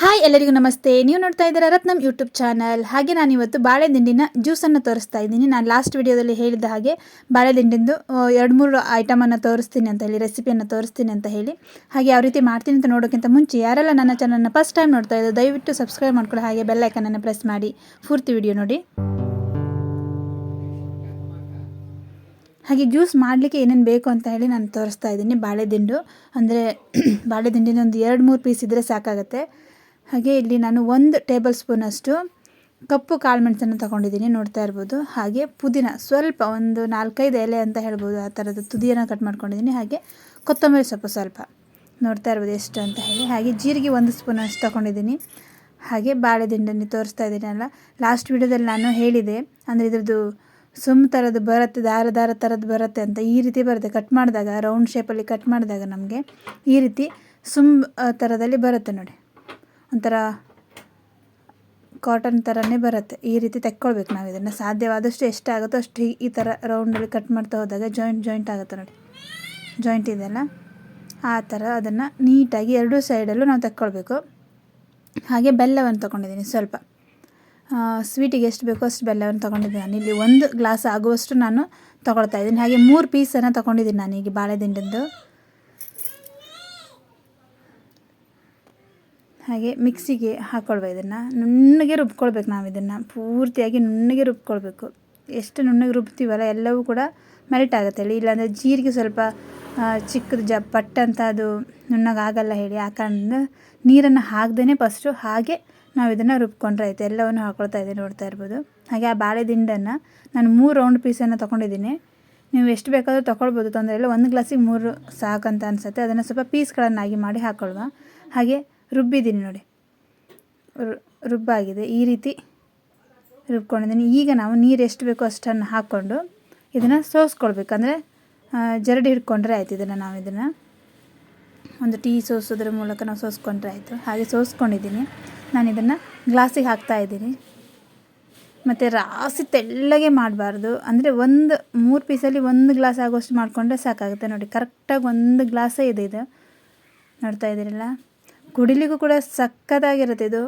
Hi ಎಲ್ಲರಿಗೂ ನಮಸ್ತೆ. ನೀವು ನೋಡ್ತಾ ಇದ್ದೀರಾ ರತ್ನಂ ಯೂಟ್ಯೂಬ್ ಚಾನಲ್. ಹಾಗೆ ನಾನು ಇವತ್ತು ಬಾಳೆ ದಿಂಡಿನ ಜ್ಯೂಸನ್ನು ತೋರಿಸ್ತಾ ಇದ್ದೀನಿ. ನಾನು ಲಾಸ್ಟ್ ವಿಡಿಯೋದಲ್ಲಿ ಹೇಳಿದ ಹಾಗೆ ಬಾಳೆ ದಿಂಡಿಂದು ಎರಡು ಮೂರು ಐಟಮನ್ನು ತೋರಿಸ್ತೀನಿ ಅಂತ ಹೇಳಿ ರೆಸಿಪಿಯನ್ನು ತೋರಿಸ್ತೀನಿ ಅಂತ ಹೇಳಿ. ಹಾಗೆ ಯಾವ ರೀತಿ ಮಾಡ್ತೀನಿ ಅಂತ ನೋಡೋಕ್ಕಿಂತ ಮುಂಚೆ ಯಾರೆಲ್ಲ ನನ್ನ ಚಾನಲ್ನ ಫಸ್ಟ್ ಟೈಮ್ ನೋಡ್ತಾ ಇದ್ದೋ ದಯವಿಟ್ಟು ಸಬ್ಸ್ಕ್ರೈಬ್ ಮಾಡ್ಕೊಳ್ಳಿ. ಹಾಗೆ ಬೆಲ್ ಐಕನನ್ನು ಪ್ರೆಸ್ ಮಾಡಿ. ಪೂರ್ತಿ ವಿಡಿಯೋ ನೋಡಿ. ಹಾಗೆ ಜ್ಯೂಸ್ ಮಾಡಲಿಕ್ಕೆ ಏನೇನು ಬೇಕು ಅಂತ ಹೇಳಿ ನಾನು ತೋರಿಸ್ತಾ ಇದ್ದೀನಿ ಬಾಳೆದಿಂಡು. ಅಂದರೆ ಬಾಳೆದಿಂಡಿನ ಒಂದು ಎರಡು ಮೂರು ಪೀಸ್ ಇದ್ದರೆ ಸಾಕಾಗುತ್ತೆ. ಹಾಗೆ ಇಲ್ಲಿ ನಾನು ಒಂದು ಟೇಬಲ್ ಸ್ಪೂನಷ್ಟು ಕಪ್ಪು ಕಾಳು ಮೆಣಸನ್ನು ತಗೊಂಡಿದ್ದೀನಿ ನೋಡ್ತಾ ಇರ್ಬೋದು. ಹಾಗೆ ಪುದೀನ ಸ್ವಲ್ಪ ಒಂದು ನಾಲ್ಕೈದು ಎಲೆ ಅಂತ ಹೇಳ್ಬೋದು ಆ ಥರದ ತುದಿಯನ್ನು ಕಟ್ ಮಾಡ್ಕೊಂಡಿದ್ದೀನಿ. ಹಾಗೆ ಕೊತ್ತಂಬರಿ ಸೊಪ್ಪು ಸ್ವಲ್ಪ ನೋಡ್ತಾ ಇರ್ಬೋದು ಎಷ್ಟು ಅಂತ ಹೇಳಿ. ಹಾಗೆ ಜೀರಿಗೆ ಒಂದು ಸ್ಪೂನ್ ಅಷ್ಟು ತೊಗೊಂಡಿದ್ದೀನಿ. ಹಾಗೆ ಬಾಳೆ ದಿಂಡನ್ನು ತೋರಿಸ್ತಾ ಇದ್ದೀನಲ್ಲ ಲಾಸ್ಟ್ ವಿಡಿಯೋದಲ್ಲಿ ನಾನು ಹೇಳಿದೆ, ಅಂದರೆ ಇದ್ರದ್ದು ಸುಮ್ ಥರದ್ದು ಬರುತ್ತೆ, ದಾರ ದಾರ ಥರದ್ದು ಬರುತ್ತೆ ಅಂತ ಈ ರೀತಿ ಬರುತ್ತೆ. ಕಟ್ ಮಾಡಿದಾಗ, ರೌಂಡ್ ಶೇಪಲ್ಲಿ ಕಟ್ ಮಾಡಿದಾಗ ನಮಗೆ ಈ ರೀತಿ ಸುಮ್ ಥರದಲ್ಲಿ ಬರುತ್ತೆ ನೋಡಿ. ಒಂಥರ ಕಾಟನ್ ಥರನೇ ಬರುತ್ತೆ. ಈ ರೀತಿ ತೆಕ್ಕೊಳ್ಬೇಕು ನಾವು ಇದನ್ನು. ಸಾಧ್ಯವಾದಷ್ಟು ಎಷ್ಟಾಗುತ್ತೋ ಅಷ್ಟು ಈ ಥರ ರೌಂಡಲ್ಲಿ ಕಟ್ ಮಾಡ್ತಾ ಹೋದಾಗ ಜಾಯಿಂಟ್ ಜಾಯಿಂಟ್ ಆಗುತ್ತೆ ನೋಡಿ. ಜಾಯಿಂಟ್ ಇದೆಯಲ್ಲ ಆ ಥರ ಅದನ್ನು ನೀಟಾಗಿ ಎರಡೂ ಸೈಡಲ್ಲೂ ನಾವು ತೆಕ್ಕೊಳ್ಬೇಕು. ಹಾಗೆ ಬೆಲ್ಲವನ್ನು ತೊಗೊಂಡಿದ್ದೀನಿ ಸ್ವಲ್ಪ. ಸ್ವೀಟಿಗೆ ಎಷ್ಟು ಬೇಕೋ ಅಷ್ಟು ಬೆಲ್ಲವನ್ನು ತೊಗೊಂಡಿದ್ದೀನಿ ನಾನು. ಇಲ್ಲಿ ಒಂದು ಗ್ಲಾಸ್ ಆಗುವಷ್ಟು ನಾನು ತೊಗೊಳ್ತಾ ಇದ್ದೀನಿ. ಹಾಗೆ ಮೂರು ಪೀಸನ್ನು ತೊಗೊಂಡಿದ್ದೀನಿ ನಾನು ಈಗ ಹಾಗೆ ಮಿಕ್ಸಿಗೆ ಹಾಕ್ಕೊಳ್ಬೇಕು ಇದನ್ನು. ನುಣ್ಣಗೆ ರುಬ್ಕೊಳ್ಬೇಕು ನಾವು ಇದನ್ನು. ಪೂರ್ತಿಯಾಗಿ ನುಣ್ಣಗೆ ರುಬ್ಕೊಳ್ಬೇಕು. ಎಷ್ಟು ನುಣ್ಣಗೆ ರುಬ್ತೀವಲ್ಲ ಎಲ್ಲವೂ ಕೂಡ ಮೆಲ್ಟ್ ಆಗುತ್ತೆ ಹೇಳಿ. ಇಲ್ಲಾಂದರೆ ಜೀರಿಗೆ ಸ್ವಲ್ಪ ಚಿಕ್ಕದು ಜ ಪಟ್ಟಂತ ಅದು ನುಣ್ಣಗಾಗಲ್ಲ ಹೇಳಿ ಆ ಕಾರಣದಿಂದ ನೀರನ್ನು ಹಾಕ್ದೇ ಫಸ್ಟು ಹಾಗೆ ನಾವು ಇದನ್ನು ರುಬ್ಕೊಂಡ್ರೆ ಆಯಿತು. ಎಲ್ಲವನ್ನು ಹಾಕ್ಕೊಳ್ತಾ ಇದ್ದೀನಿ ನೋಡ್ತಾ ಇರ್ಬೋದು. ಹಾಗೆ ಆ ಬಾಳೆ ದಿಂಡನ್ನು ನಾನು ಮೂರು ರೌಂಡ್ ಪೀಸನ್ನು ತೊಗೊಂಡಿದ್ದೀನಿ ನೀವು ಎಷ್ಟು ಬೇಕಾದರೂ ತೊಗೊಳ್ಬೋದು ತೊಂದರೆ ಇಲ್ಲ. ಒಂದು ಗ್ಲಾಸಿಗೆ ಮೂರು ಸಾಕಂತ ಅನಿಸುತ್ತೆ. ಅದನ್ನು ಸ್ವಲ್ಪ ಪೀಸ್ಗಳನ್ನಾಗಿ ಮಾಡಿ ಹಾಕ್ಕೊಳ್ವ ಹಾಗೆ ರುಬ್ಬಿದ್ದೀನಿ ನೋಡಿ. ರುಬ್ಬಾಗಿದೆ. ಈ ರೀತಿ ರುಬ್ಕೊಂಡಿದ್ದೀನಿ. ಈಗ ನಾವು ನೀರು ಎಷ್ಟು ಬೇಕೋ ಅಷ್ಟನ್ನು ಹಾಕ್ಕೊಂಡು ಇದನ್ನು ಸೋಸ್ಕೊಳ್ಬೇಕು. ಅಂದರೆ ಜರಡಿ ಹಿಡ್ಕೊಂಡ್ರೆ ಆಯಿತು ಇದನ್ನು ನಾವು ಇದನ್ನು. ಒಂದು ಟೀ ಸೋಸೋದ್ರ ಮೂಲಕ ನಾವು ಸೋಸ್ಕೊಂಡ್ರೆ ಆಯಿತು. ಹಾಗೆ ಸೋಸ್ಕೊಂಡಿದ್ದೀನಿ. ನಾನು ಇದನ್ನು ಗ್ಲಾಸಿಗೆ ಹಾಕ್ತಾಯಿದ್ದೀನಿ ಮತ್ತು ರಾಸಿ ತೆಳ್ಳಗೆ ಮಾಡಬಾರ್ದು. ಅಂದರೆ ಒಂದು, ಮೂರು ಪೀಸಲ್ಲಿ ಒಂದು ಗ್ಲಾಸ್ ಆಗೋಷ್ಟು ಮಾಡಿಕೊಂಡ್ರೆ ಸಾಕಾಗುತ್ತೆ. ನೋಡಿ ಕರೆಕ್ಟಾಗಿ ಒಂದು ಗ್ಲಾಸೇ ಇದೆ ಇದು. ನೋಡ್ತಾ ಇದ್ದೀರಲ್ಲ? ಕುಡಿಲಿಕ್ಕೂ ಕೂಡ ಸಕ್ಕತ್ತಾಗಿರುತ್ತೆ. ಇದು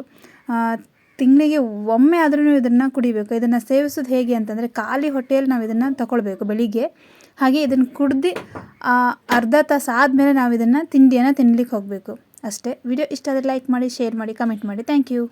ತಿಂಗಳಿಗೆ ಒಮ್ಮೆ ಆದ್ರೂ ಇದನ್ನು ಕುಡಿಬೇಕು. ಇದನ್ನು ಸೇವಿಸೋದು ಹೇಗೆ ಅಂತಂದರೆ, ಖಾಲಿ ಹೊಟ್ಟೆಯಲ್ಲಿ ನಾವು ಇದನ್ನು ತಗೊಳ್ಬೇಕು ಬೆಳಿಗ್ಗೆ. ಹಾಗೆ ಇದನ್ನು ಕುಡ್ದು ಅರ್ಧ ತಾಸು ಆದಮೇಲೆ ನಾವು ಇದನ್ನು ತಿಂಡಿಯನ್ನು ತಿನ್ಲಿಕ್ಕೆ ಹೋಗಬೇಕು. ಅಷ್ಟೇ. ವಿಡಿಯೋ ಇಷ್ಟ ಆದರೆ ಲೈಕ್ ಮಾಡಿ, ಶೇರ್ ಮಾಡಿ, ಕಮೆಂಟ್ ಮಾಡಿ. Thank you.